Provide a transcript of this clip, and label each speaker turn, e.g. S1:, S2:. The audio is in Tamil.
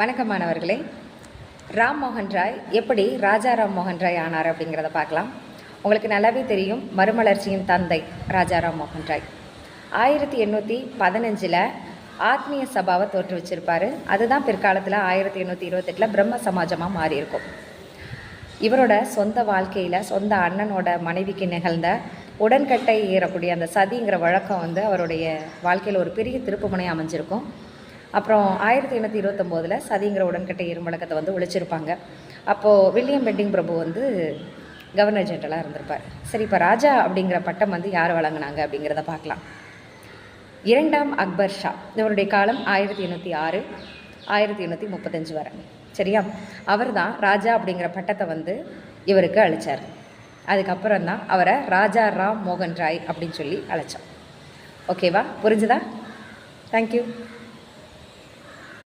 S1: வணக்கம் மாணவர்களே ராம் மோகன் ராய் எப்படி ராஜா ராம் மோகன் ராய் ஆனார் அப்படிங்கிறத பார்க்கலாம். உங்களுக்கு நல்லாவே தெரியும் மறுமலர்ச்சியின் தந்தை ராஜா ராம் மோகன் ராய். ஆயிரத்தி எண்ணூற்றி பதினஞ்சில் ஆத்மீய சபாவை தோற்றுவிச்சிருப்பார் அதுதான் பிற்காலத்தில் ஆயிரத்தி எண்ணூற்றி இருபத்தெட்டில் பிரம்ம சமாஜமாக மாறியிருக்கும். இவரோட சொந்த வாழ்க்கையில் சொந்த அண்ணனோட மனைவிக்கு நிகழ்ந்த உடன்கட்டை ஏறக்கூடிய அந்த சதிங்கிற வழக்கம் வந்து அவருடைய வாழ்க்கையில் ஒரு பெரிய திருப்புமுனை அமைஞ்சிருக்கும். அப்புறம் ஆயிரத்தி எண்ணூற்றி இருபத்தொம்போதில் சதிங்கிற உடன்கட்டை இரும்பழக்கத்தை வந்து ஒழிச்சிருப்பாங்க. அப்போது வில்லியம் பெட்டிங் பிரபு வந்து கவர்னர் ஜெனரலாக இருந்திருப்பார். சரி இப்போ ராஜா அப்படிங்கிற பட்டம் வந்து யார் வழங்கினாங்க அப்படிங்கிறத பார்க்கலாம். இரண்டாம் அக்பர் ஷா இவருடைய காலம் ஆயிரத்தி எண்ணூற்றி ஆறு ஆயிரத்தி எண்ணூற்றி முப்பத்தஞ்சு வரை. சரியா? அவர் தான் ராஜா அப்படிங்கிற பட்டத்தை வந்து இவருக்கு அழைச்சார் அதுக்கப்புறம் தான் அவரை ராஜா ராம் மோகன் ராய் அப்படின்னு சொல்லி அழைச்சோம் ஓகேவா? புரிஞ்சுதா? தேங்க்யூ